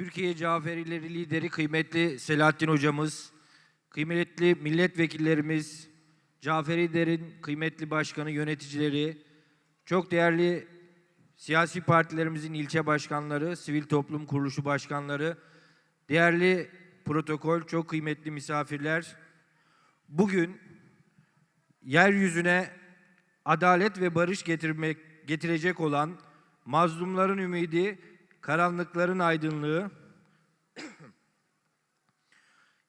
Türkiye Caferileri lideri kıymetli Selahattin hocamız, kıymetli milletvekillerimiz, Caferilerin kıymetli başkanı, yöneticileri, çok değerli siyasi partilerimizin ilçe başkanları, sivil toplum kuruluşu başkanları, değerli protokol, çok kıymetli misafirler. Bugün yeryüzüne adalet ve barış getirmek getirecek olan mazlumların ümidi, karanlıkların aydınlığı,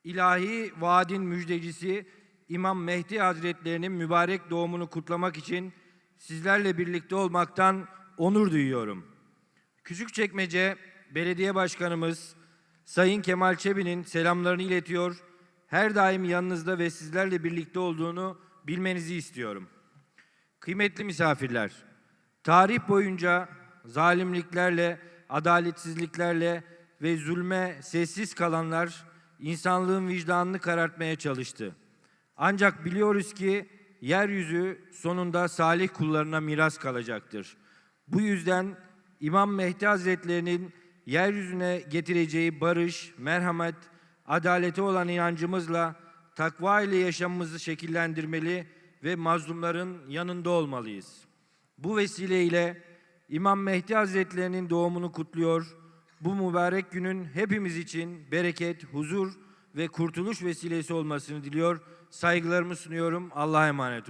ilahi vaadin müjdecisi İmam Mehdi Hazretlerinin mübarek doğumunu kutlamak için sizlerle birlikte olmaktan onur duyuyorum. Küçükçekmece Belediye Başkanımız Sayın Kemal Çebi'nin selamlarını iletiyor. Her daim yanınızda ve sizlerle birlikte olduğunu bilmenizi istiyorum. Kıymetli misafirler, tarih boyunca zalimliklerle, adaletsizliklerle ve zulme sessiz kalanlar insanlığın vicdanını karartmaya çalıştı. Ancak biliyoruz ki yeryüzü sonunda salih kullarına miras kalacaktır. Bu yüzden İmam Mehdi Hazretlerinin yeryüzüne getireceği barış, merhamet, adalete olan inancımızla takva ile yaşamımızı şekillendirmeli ve mazlumların yanında olmalıyız. Bu vesileyle İmam Mehdi Hazretlerinin doğumunu kutluyor. Bu mübarek günün hepimiz için bereket, huzur ve kurtuluş vesilesi olmasını diliyor. Saygılarımı sunuyorum. Allah'a emanet olun.